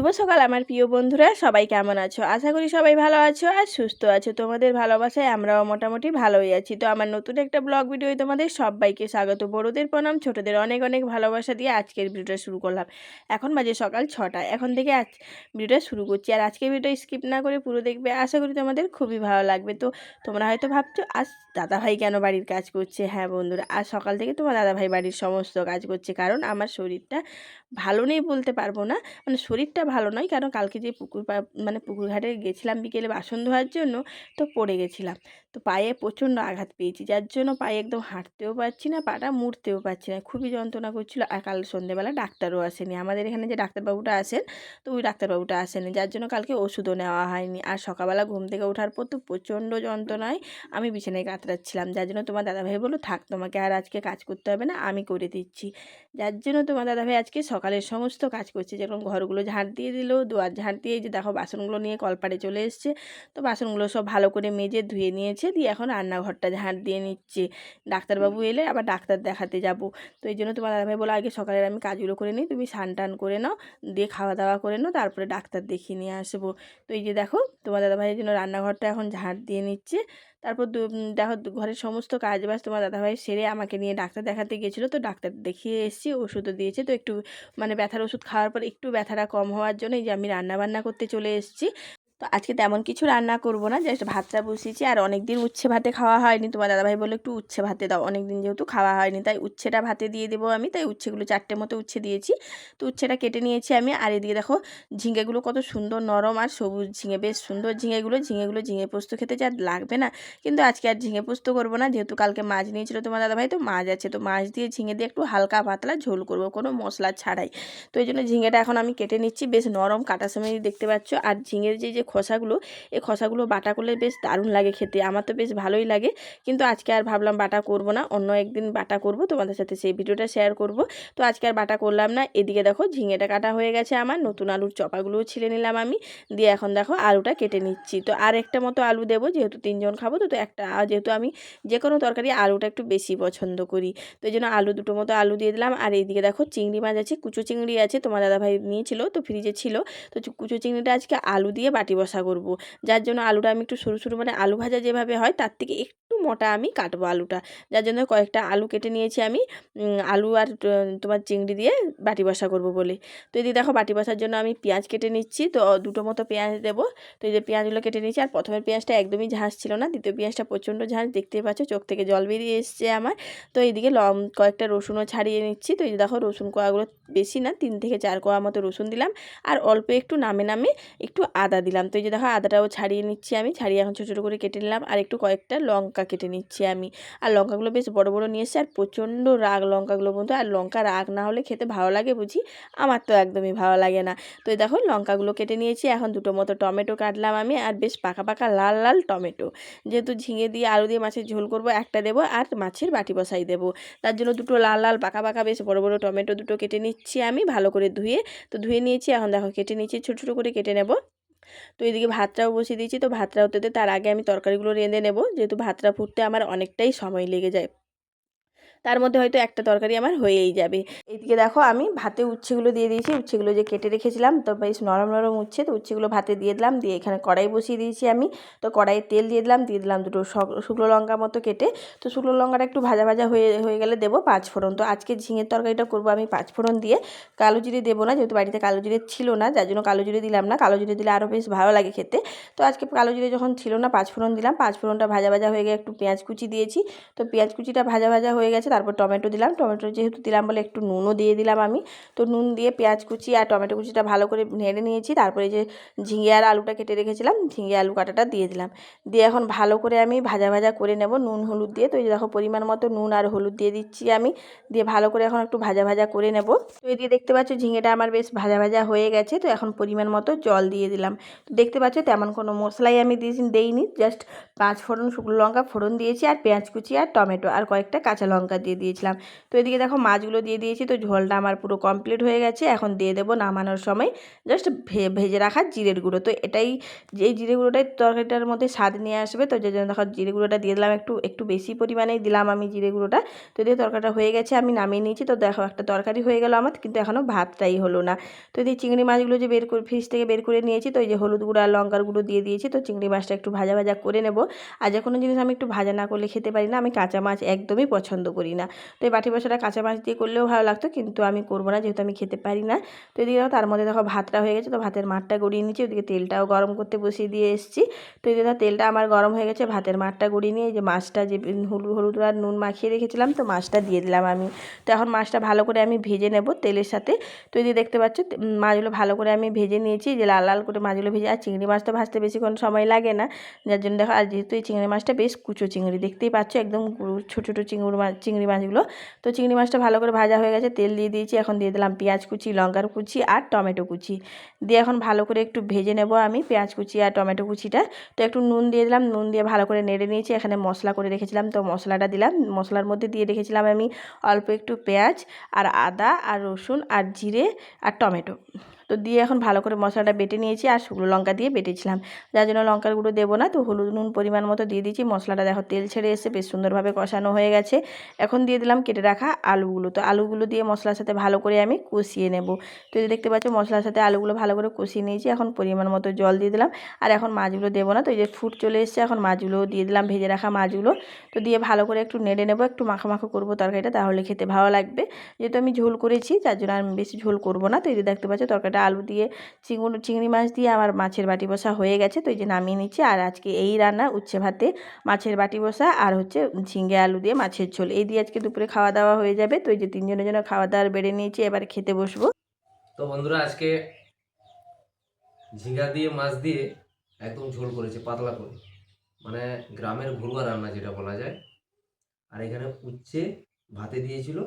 শুভ সকাল, আমার প্রিয় বন্ধুরা। সবাই কেমন আছো? আশা করি সবাই ভালো আছো আর সুস্থ আছো। তোমাদের ভালোবাসায় আমরাও মোটামুটি ভালোই আছি। তো আমার নতুন একটা ব্লগ ভিডিও তোমাদের সবাইকে স্বাগত। বড়োদের প্রণাম, ছোটোদের অনেক অনেক ভালোবাসা দিয়ে আজকের ভিডিওটা শুরু করলাম। এখন বাজে সকাল ছটা। এখন থেকে আজ ভিডিওটা শুরু করছি। আর আজকের ভিডিওটা স্কিপ না করে পুরো দেখবে। আশা করি তোমাদের খুবই ভালো লাগবে। তো তোমরা হয়তো ভাবছ, আজ দাদাভাই কেন বাড়ির কাজ করছে? হ্যাঁ বন্ধুরা, আজ সকাল থেকে তোমার দাদাভাই বাড়ির সমস্ত কাজ করছে। কারণ আমার শরীরটা ভালো নেই বলতে পারব না। মানে শরীরটা ভালো নয়। কারণ কালকে যে পুকুর মানে পুকুর ঘাটে গেছিলাম বিকেলে বাসন ধোয়ার জন্য, তো পড়ে গেছিলাম। তো পায়ে প্রচণ্ড আঘাত পেয়েছি। যার জন্য পায়ে একদম হাঁটতেও পারছি না, পাটা মুড়তেও পারছি না। খুবই যন্ত্রণা করছিল। আর কাল সন্ধ্যেবেলা ডাক্তারও আসেনি। আমাদের এখানে যে ডাক্তারবাবুটা আসেন, তো ওই ডাক্তারবাবুটা আসেনি। যার জন্য কালকে ওষুধও নেওয়া হয়নি। আর সকালবেলা ঘুম থেকে ওঠার পর তো প্রচণ্ড যন্ত্রণায় আমি বিছানায় কাতরাচ্ছিলাম। যার জন্য তোমার দাদাভাই বলল, থাক, তোমাকে আর আজকে কাজ করতে হবে না, আমি করে দিচ্ছি। যার জন্য তোমার দাদাভাই আজকে সকালের সমস্ত কাজ করছে। যেরকম ঘরগুলো ঝাঁট দিয়ে দিল দুয়ার ঝাঁট দিয়ে যে দেখো বাসনগুলো নিয়ে কলপাড়ে চলে এসছে। তো বাসনগুলো সব ভালো করে মেজে ধুয়ে নিয়েছে দিয়ে এখন রান্নাঘরটা ঝাঁট দিয়ে নিচ্ছে। ডাক্তারবাবু এলে আবার ডাক্তার দেখাতে যাব। তো এই জন্য তোমার দাদাভাই বলো আগে সকালের আমি কাজগুলো করে নিই তুমি স্নান টান করে নাও দিয়ে খাওয়া দাওয়া করে নাও তারপরে ডাক্তার দেখিয়ে নিয়ে আসব। তো এই যে দেখো তোমার দাদাভাইয়ের জন্য রান্নাঘরটা এখন ঝাঁট দিয়ে নিচ্ছে। তারপর দেখো ঘরের সমস্ত কাজ বাজ তোমার দাদাভাই সেরে আমাকে নিয়ে ডাক্তার দেখাতে গিয়েছিল। তো ডাক্তার দেখিয়ে এসেছি, ওষুধও দিয়েছে। তো একটু মানে ব্যথার ওষুধ খাওয়ার পর একটু ব্যথাটা কম হওয়ার জন্য এই যে আমি রান্নাবান্না করতে চলে এসেছি। তো আজকে তেমন কিছু রান্না করব না জাস্ট ভাতটা বসিয়েছি। আর অনেক দিন উচ্ছে ভাতে খাওয়া হয়নি, তোমার দাদাভাই বলে একটু উচ্ছে ভাতে দাও অনেক দিন যেহেতু খাওয়া হয়নি, তাই উচ্ছেটা ভাতে দিয়ে দেবো আমি, তাই উচ্ছেগুলো চারটে মতো উচ্ছে দিয়েছি। তো উচ্ছেটা কেটে নিয়েছি আমি, আর এদিকে দেখো ঝিঙেগুলো কত সুন্দর নরম আর সবুজ ঝিঙে, বেশ সুন্দর ঝিঙেগুলো ঝিঙেগুলো ঝিঙে পোস্ত খেতে যা লাগবে না। কিন্তু আজকে আর ঝিঙে পোস্ত করব না, যেহেতু কালকে মাছ নিয়েছিল তোমার দাদাভাই, তো মাছ আছে, তো মাছ দিয়ে ঝিঙে দিয়ে একটু হালকা পাতলা ঝোল করব, কোনো মশলা ছাড়াই। তো এই জন্য ঝিঙেটা এখন আমি কেটে নিচ্ছি, বেশ নরম কাটার সময় দেখতে পাচ্ছ। আর ঝিঙের যে যে খোসাগুলো, এই খসাগুলো বাটা করলে বেশ দারুণ লাগে খেতে। আমার তো বেশ ভালোই লাগে। কিন্তু আজকে আর ভাবলাম বাটা করব না, অন্য একদিন বাটা করব, তোমাদের সাথে সেই ভিডিওটা শেয়ার করব। তো আজকে আর বাটা করলাম না। এদিকে দেখো ঝিঙেটা কাটা হয়ে গেছে আমার, নতুন আলুর চপাগুলোও ছিলে নিলাম আমি। দিয়ে এখন দেখো আলুটা কেটে নিচ্ছি। তো আর একটা মতো আলু দেবো, যেহেতু তিনজন খাব, তো তো একটা যেহেতু আমি যে কোনো তরকারি আলুটা একটু বেশি পছন্দ করি। তো এই জন্য আলু দুটো মতো আলু দিয়ে দিলাম। আর এইদিকে দেখো চিংড়ি মাছ আছে, কুচো চিংড়ি আছে, তোমার দাদাভাই নিয়েছিল, তো ফ্রিজে ছিল। তো কুচো চিংড়িটা আজকে আলু দিয়ে বাটি বসা করব যার জন্য আলুটা আমি একটু সরু সরু মানে আলু ভাজা যেভাবে হয় তার থেকে একটু মোটা আমি কাটবো আলুটা। যার জন্য কয়েকটা আলু কেটে নিয়েছি আমি। আলু আর তোমার চিংড়ি দিয়ে বাটি বসা করব বলে। তো এই দেখো বাটি বসার জন্য আমি পেঁয়াজ কেটে নিচ্ছি। তো দুটো মতো পেঁয়াজ দেবো। তো এই যে পেঁয়াজগুলো কেটে নিচ্ছি আর প্রথমের পেঁয়াজটা একদমই ঝাঁস ছিল না। দ্বিতীয় পেঁয়াজটা প্রচণ্ড ঝাঁস দেখতেই পাচ্ছ চোখ থেকে জল বেরিয়ে এসছে আমার। তো এইদিকে লম, কয়েকটা রসুনও ছাড়িয়ে নিচ্ছি। তো এই দেখো রসুন কোয়াগুলো বেশি না, তিন থেকে চার কোয়া মতো রসুন দিলাম। আর অল্প একটু নামে নামে একটু আদা দিলাম। তো এই যে দেখো আদাটাও ছাড়িয়ে নিচ্ছি আমি। ছাড়িয়ে এখন ছোটো ছোটো করে কেটে নিলাম। আর একটু কয়েকটা লঙ্কা কেটে নিচ্ছি আমি। আর লঙ্কাগুলো বেশ বড় বড় নিয়ে এসেছি। আর প্রচণ্ড রাগ লঙ্কাগুলো বন্ধু। আর লঙ্কা রাগ না হলে খেতে ভালো লাগে বুঝি? আমার তো একদমই ভালো লাগে না। তো দেখো, লঙ্কাগুলো কেটে নিয়েছি। এখন দুটো মতো টমেটো কাটলাম আমি। আর বেশ পাকা পাকা, লাল লাল টমেটো। যেহেতু ঝিঙে দিয়ে আলু দিয়ে মাছের ঝোল করব, একটা দেবো আর মাছের বাটি বসাই দেবো। তার জন্য দুটো লাল লাল, পাকা পাকা, বেশ বড় বড় টমেটো দুটো কেটে নিচ্ছি আমি ভালো করে ধুয়ে। তো ধুয়ে নিয়েছি, এখন দেখো কেটে নিচ্ছি ছোটো ছোটো করে কেটে নেব। তো এদিকে ভাতটাও বসিয়ে দিয়েছি। তো ভাতটা হতে তার আগে আমি তরকারিগুলো রেঁধে নেব। যেহেতু ভাতটা ফুটতে আমার অনেকটাই সময় লেগে যায়। তার মধ্যে হয়তো একটা তরকারি আমার হয়েই যাবে। এদিকে দেখো আমি ভাতে উচ্ছেগুলো দিয়ে দিয়েছি, উচ্ছেগুলো যে কেটে রেখেছিলাম তো বেশ নরম নরম উচ্ছে, তো উচ্ছেগুলো ভাতে দিয়ে দিলাম, দিয়ে এখানে কড়াই বসিয়ে দিয়েছি আমি। তো কড়াইয়ে তেল দিয়ে দিলাম দিয়ে দিলাম দুটো শুকনো লঙ্কা মতো কেটে। তো শুকনো লঙ্কাটা একটু ভাজা ভাজা হয়ে হয়ে গেলে দেবো পাঁচ ফোড়ন। তো আজকে ঝিঙের তরকারিটা করব আমি পাঁচ ফোড়ন দিয়ে। কালো জিরে দেবো না, যেহেতু বাড়িতে কালো জিরে ছিল না, যার জন্য কালো জিরে দিলাম না। কালো জিরে দিলে আরও বেশ ভালো লাগে খেতে। তো আজকে কালো জিরে যখন ছিল না, পাঁচ ফোড়ন দিলাম। পাঁচ ফোড়নটা ভাজা ভাজা হয়ে গিয়ে একটু পেঁয়াজ কুচি দিয়েছি। তো পেঁয়াজ কুচিটা ভাজা ভাজা হয়ে গেছে তারপর টমেটো দিলাম। টমেটো যেহেতু দিলাম বলে একটু নুনও দিয়ে দিলাম আমি। তো নুন দিয়ে পেঁয়াজ কুচি আর টমেটো কুচিটা ভালো করে নেড়ে নিয়েছি। তারপরে যে ঝিঙে আর আলুটা কেটে রেখেছিলাম, ঝিঙে আলু কাটাটা দিয়ে দিলাম। দিয়ে এখন ভালো করে আমি ভাজা ভাজা করে নেব নুন, হলুদ দিয়ে। তো এই দেখো পরিমাণ মতো নুন আর হলুদ দিয়ে দিচ্ছি আমি। দিয়ে ভালো করে এখন একটু ভাজা ভাজা করে নেব। তো এই দিয়ে দেখতে পাচ্ছ ঝিঙেটা আমার বেশ ভাজা ভাজা হয়ে গেছে। তো এখন পরিমাণ মতো জল দিয়ে দিলাম। তো দেখতে পাচ্ছ তেমন কোনো মশলাই আমি দিয়েছি দেইনি। জাস্ট পাঁচ ফোড়ন শুকনো লঙ্কা ফোড়ন দিয়েছি আর পেঁয়াজ কুচি আর টমেটো আর কয়েকটা কাঁচা লঙ্কা দিয়ে দিয়েছিলাম। তো এদিকে দেখো মাছগুলো দিয়ে দিয়েছি, তো ঝোলটা আমার পুরো কমপ্লিট হয়ে গেছে। এখন দিয়ে দেবো নামানোর সময় জাস্ট ভেজে রাখা জিরের গুঁড়ো। তো এটাই যে জিরে গুঁড়োটাই তরকারিটার মধ্যে স্বাদ নিয়ে আসবে, তো যে জন্য দেখো জিরে গুঁড়োটা দিয়ে দিলাম, একটু একটু বেশি পরিমাণেই দিলাম আমি জিরে গুঁড়োটা। তো দিয়ে তরকারিটা হয়ে গেছে, আমি নামিয়ে নিয়েছি। তো দেখো একটা তরকারি হয়ে গেল আমার, কিন্তু এখনও ভাতটাই হলো না। তো এই চিংড়ি মাছগুলো যে বের করে ফ্রিজ থেকে বের করে নিয়েছি, তো এই যে হলুদ গুঁড়ো আর লঙ্কার গুঁড়ো দিয়ে দিয়েছি, তো চিংড়ি মাছটা একটু ভাজা ভাজা করে নেব। আর যে কোনো জিনিস আমি একটু ভাজা না করলে খেতে পারি না, আমি কাঁচা মাছ একদমই পছন্দ করি না। তো এই বাটি বসাটা কাঁচা মাছ দিয়ে করলেও ভালো লাগতো, কিন্তু আমি করব না যেহেতু আমি খেতে পারি না। তো এদিকে তার মধ্যে দেখো ভাতটা হয়ে গেছে, তো ভাতের মাঠটা গড়িয়ে নিয়েছি, ওদিকে তেলটাও গরম করতে বসিয়ে দিয়ে এসেছি। তো এদিকে তেলটা আমার গরম হয়ে গেছে, ভাতের মাঠটা গড়িয়ে নিয়ে যে মাছটা যে হলুদ হলুদ আর নুন মাখিয়ে রেখেছিলাম, তো মাছটা দিয়ে দিলাম আমি। তো এখন মাছটা ভালো করে আমি ভেজে নেব তেলের সাথে। তো যে দেখতে পাচ্ছ মাছগুলো ভালো করে আমি ভেজে নিয়েছি, যে লাল লাল করে মাছগুলো ভেজে, আর চিংড়ি মাছ তো ভাজতে বেশিক্ষণ সময় লাগে না। যার জন্য দেখো, আর যেহেতু এই চিংড়ি মাছটা বেশ কুচো চিংড়ি, দেখতেই পাচ্ছ, একদম ছোটো ছোটো চিংড়ি মাছ চিংড়ি মাছগুলো। তো চিংড়ি মাছটা ভালো করে ভাজা হয়ে গেছে, তেল দিয়ে দিয়েছি। এখন দিয়ে দিলাম পেঁয়াজ কুচি, লঙ্কার কুচি আর টমেটো কুচি। দিয়ে এখন ভালো করে একটু ভেজে নেব আমি পেঁয়াজ কুচি আর টমেটো কুচিটা। তো একটু নুন দিয়ে দিলাম, নুন দিয়ে ভালো করে নেড়ে নিয়েছি। এখানে মশলা করে রেখেছিলাম, তো মশলাটা দিলাম। মশলার মধ্যে দিয়ে রেখেছিলাম আমি অল্প একটু পেঁয়াজ আর আদা আর রসুন আর জিরে আর টমেটো। তো দিয়ে এখন ভালো করে মশলাটা বেটে নিয়েছি আর শুকনো লঙ্কা দিয়ে বেটেছিলাম। যার জন্য লঙ্কার গুঁড়ো দেবো না, তো হলুদ নুন পরিমাণ মতো দিয়ে দিয়েছি। মশলাটা দেখো তেল ছেড়ে এসে বেশ সুন্দরভাবে কষানো হয়ে গেছে। এখন দিয়ে দিলাম কেটে রাখা আলুগুলো, তো আলুগুলো দিয়ে মশলার সাথে ভালো করে আমি কষিয়ে নেব। তো এই দেখতে পাচ্ছ মশলার সাথে আলুগুলো ভালো করে কষিয়ে নিয়েছি, এখন পরিমাণ মতো জল দিয়ে দিলাম। আর এখন মাছগুলো দেবো না, তো এই যে ফুট চলে এসছে, এখন মাছগুলোও দিয়ে দিলাম, ভেজে রাখা মাছগুলো। তো দিয়ে ভালো করে একটু নেড়ে নেব, একটু মাখো মাখো করব তরকারিটা, তাহলে খেতে ভালো লাগবে। যেহেতু আমি ঝোল করেছি, তার জন্য আমি বেশি ঝোল করব না। তো এই দেখতে পাচ্ছ তরকারিটা আলু দিয়ে, চিংড়ি চিংড়ি মাছ দিয়ে আমার মাছের বাটি বসা হয়ে গেছে, তো এই যে নামিয়ে নিচ্ছি। আর আজকে এই রান্না উচ্ছে ভাতে মাছের বাটি বসা আর হচ্ছে ঝিঙ্গে আলু দিয়ে মাছের ঝোল। এই দিয়ে আজকে দুপুরে খাওয়া দাওয়া হয়ে যাবে, তো এই যে তিনজনের জন্য খাওয়া দাওয়ার বেড়ে নিয়েছি, এবার খেতে বসবো। তো বন্ধুরা, আজকে ঝিঙ্গা দিয়ে, মাছ দিয়ে একদম ঝোল করেছে, পাতলা করে। মানে গ্রামের ঘরোয়া রান্না যেটা বলা যায়। আর এখানে উচ্ছে ভাতে দিয়েছিল,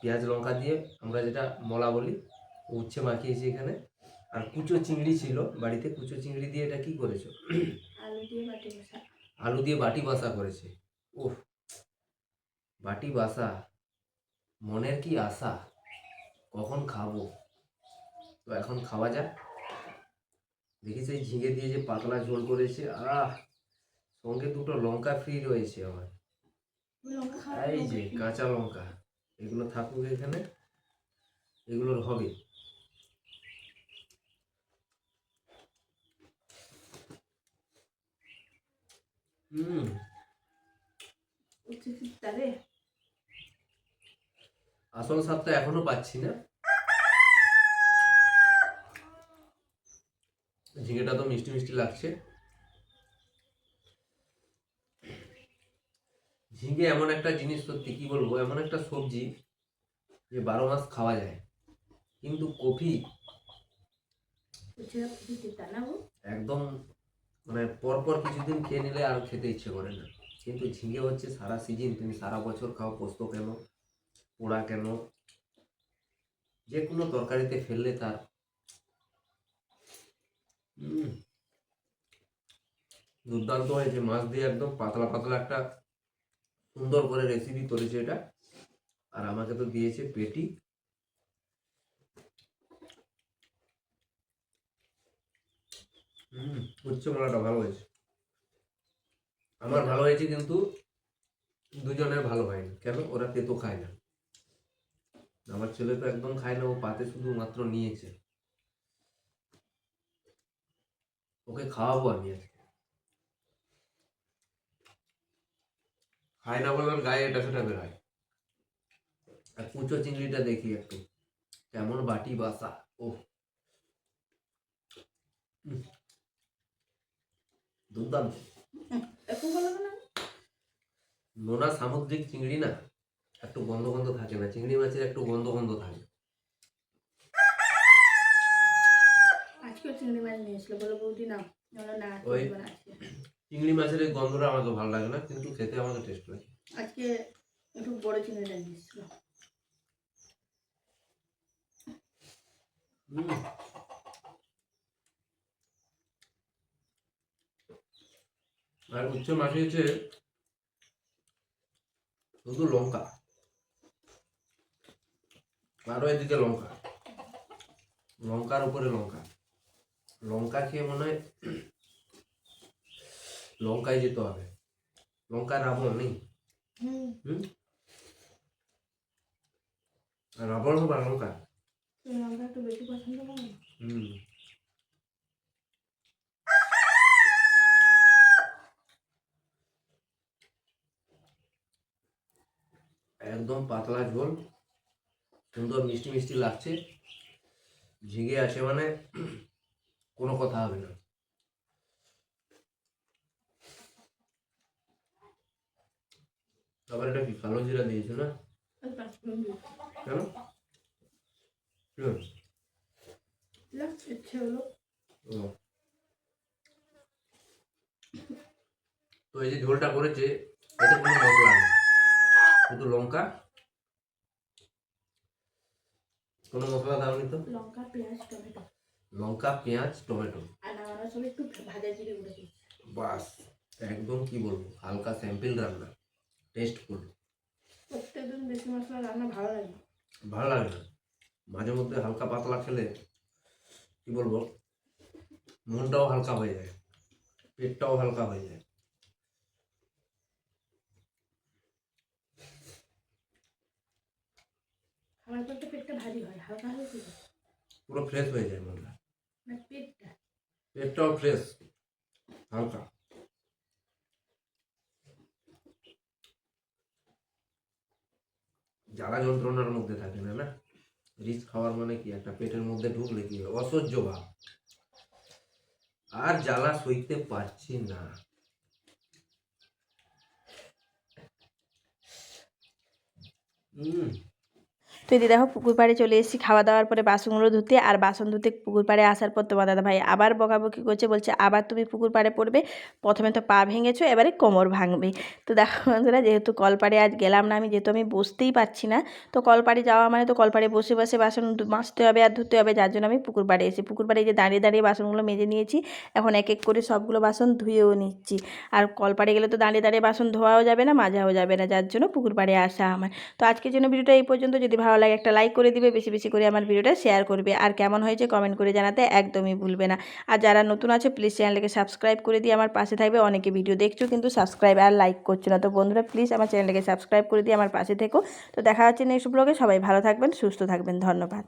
পেঁয়াজ, লঙ্কা দিয়ে আমরা যেটা মলা বলি উচ্ছে মাখিয়েছি এখানে। আর কুচো চিংড়ি ছিল বাড়িতে কুচো চিংড়ি দিয়ে এটা কি করেছ? আলু দিয়ে বাটি বসা। করেছে। ওহ বাটি বাসা মনের কি আশা? কখন খাব? তো এখন খাওয়া যাক। দেখি সেই ঝিঙে দিয়ে যে পাতলা ঝোল করেছে আহ! সঙ্গে দুটো লঙ্কা ফ্রি রয়েছে আমার। এই যে কাঁচা লঙ্কা এগুলো থাকুক এখানে। এগুলোর হবে। আসল স্বাদটা এখনও পাচ্ছি না। ঝিঙেটা তো মিষ্টি মিষ্টি লাগছে। ঝিঙে এমন একটা জিনিস সত্যি কি বলব? এমন একটা সবজি যে বারো মাস খাওয়া যায়। কিন্তু কফি একদম মানে পরপর কিছুদিন খেয়ে নিলে আর খেতে ইচ্ছে করে না। কিন্তু ঝিঙে হচ্ছে সারা সিজন তুমি সারা বছর খাও, পোস্ত কেন, পোড়া কেন যে কোনো তরকারিতে ফেললে তার। দুর্দান্ত হয়েছে, মাছ দিয়ে একদম পাতলা পাতলা একটা সুন্দর করে রেসিপি করেছে এটা। আর আমাকে তো দিয়েছে পেটি। হুম, উচ্চ ভালো হয়েছে। আমার ভালো হয়েছে কিন্তু দুজনের ভালো হয়নি। কেন? ওরা তেতো খায় না। আমার ছেলে তো একদম খায় না, ও পাতে শুধু মাত্র নিয়েছে। ওকে খাওয়াবো আমি আজকে। খায় না বলে ওর গায়ে এটা সেটা বেরোয়। আর কুচো চিংড়িটা দেখি একটু। কেমন বাটি বাসা ও দুর্দান্ত। নোনা সামুদ্রিক চিংড়ি না একটু গন্ধ গন্ধ থাকে না চিংড়ি মাছের একটু গন্ধ গন্ধ থাকে। চিংড়ি মাছ নিয়েছিল বলো বৌদি না ওই- চিংড়ি মাছের এই গন্ধটা আমাকে ভালো লাগে না কিন্তু খেতে আমাকে টেস্ট লাগে। আজকে একটু বড় চিংড়িটা নিয়েছিল হুম। আর উচ্চ হচ্ছে শুধু লঙ্কা। আরও এদিকে লঙ্কা। লঙ্কার উপরে লঙ্কা। লঙ্কা খেয়ে মনে হয় লঙ্কায় যেতে হবে। লঙ্কা রাবণ নেই? হুম। রাবণ হবে লঙ্কা? লঙ্কা একটু বেশি পছন্দ করো। হুম। একদম পাতলা ঝোল। সুন্দর মিষ্টি মিষ্টি লাগছে। ঝিঙে আসে মানে কোনো কথা হবে না। আবার এটা কি, কালো জিরা দিয়েছ না? কেন। তো এই যে ঝোলটা করেছে, এতে কোনো মশলা নেই। শুধু লঙ্কা? কোনো মশলা দাওনি তো লঙ্কা পেঁয়াজ টমেটো। লঙ্কা পেঁয়াজ টমেটো। আর নামানোর সময় একটু ভাজা জিরে গুঁড়ো বাস একদম কি বলব হালকা স্যাম্পল রান্না। টেস্ট করব প্রত্যেকদিন বেশি মশলা রান্না ভালো লাগে। না। ভালো লাগে না? মাঝে মধ্যে হালকা পাতলা খেলে কি বলব মনটাও হালকা হয়ে যায় পেটটাও হালকা হয়ে যায়। খাবার পর তো পেটটা ভারী হয় হালকা হলে কি হয়? পুরো ফ্রেশ হয়ে যায় মনটা। না পেটটা। পেটটাও ফ্রেশ হালকা। জ্বালা যন্ত্রণার মধ্যে থাকে না না? রিচ খাওয়ার মানে কি? একটা পেটের মধ্যে ঢুকলে কি হয়? অসহ্য ভাব। আর জ্বালা সইতে পারছি না। হুম তো এদিকে দেখো পুকুর পাড়ে চলে এসেছি, খাওয়া দাওয়ার পরে বাসনগুলো ধুতে আর বাসন ধুতে পুকুর পাড়ে আসার পর তোমার দাদা ভাই আবার বকাবকি করছে, বলছে আবার তুমি পুকুর পাড়ে পড়বে, প্রথমে তো পা ভেঙেছো, এবারে কোমর ভাঙবে। তো দেখো বন্ধুরা, যেহেতু কলপাড়ে আজ গেলাম না আমি, যেহেতু আমি বসতেই পারছি না, তো কলপাড়ে যাওয়া মানে তো কলপাড়ে বসে বসে বাসন মাজতে হবে আর ধুতে হবে, যার জন্য আমি পুকুর পাড়ে এসেছি। পুকুর পাড়ে যে দাঁড়িয়ে দাঁড়িয়ে বাসনগুলো মেজে নিয়েছি, এখন এক এক করে সবগুলো বাসন ধুয়েও নিচ্ছি। আর কলপাড়ে গেলে তো দাঁড়িয়ে দাঁড়িয়ে বাসন ধোয়াও যাবে না, মাজাও যাবে না, যার জন্য পুকুর পাড়ে আসা আমার। তো আজকের জন্য ভিডিওটা এই পর্যন্ত, যদি ভালো লাগে একটা লাইক করে দিবে, বেশি বেশি করে আমার ভিডিওটা শেয়ার করবে। আর কেমন হয়েছে কমেন্ট করে জানাতে একদমই ভুলবে না। আর যারা নতুন আছে প্লিজ চ্যানেলটাকে সাবস্ক্রাইব করে দিয়ে আমার পাশে থাকবে। অনেকে ভিডিও দেখছ কিন্তু সাবস্ক্রাইব আর লাইক করছ না। তো বন্ধুরা প্লিজ আমার চ্যানেলটাকে সাবস্ক্রাইব করে দিয়ে আমার পাশে থেকো। তো দেখা হচ্ছে নেক্সট ব্লগে সবাই ভালো থাকবেন, সুস্থ থাকবেন। ধন্যবাদ।